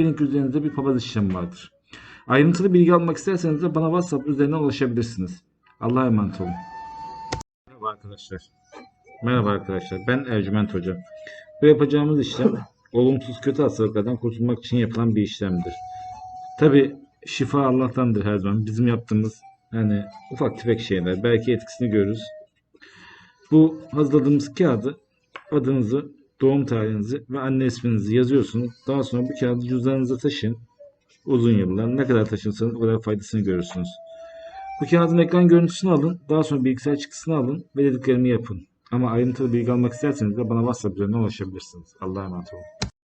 ki üzerinizde bir papaz işlemi vardır. Ayrıntılı bilgi almak isterseniz de bana WhatsApp üzerinden ulaşabilirsiniz. Allah'a emanet olun. Merhaba arkadaşlar. Merhaba arkadaşlar. Ben Ercüment Hoca. Bu yapacağımız işlem olumsuz kötü hastalıklardan kurtulmak için yapılan bir işlemdir. Tabi şifa Allah'tandır her zaman. Bizim yaptığımız yani ufak tefek şeyler. Belki etkisini görürüz. Bu hazırladığımız kağıdı adınızı, doğum tarihinizi ve anne isminizi yazıyorsunuz. Daha sonra bu kağıdı cüzdanınıza taşıyın. Uzun yıllar ne kadar taşırsanız o kadar faydasını görürsünüz. Bu kağıdın ekran görüntüsünü alın. Daha sonra bilgisayar çıktısını alın ve dediklerimi yapın. Ama ayrıntılı bilgi almak isterseniz de bana WhatsApp üzerinden ulaşabilirsiniz. Allah'a emanet olun.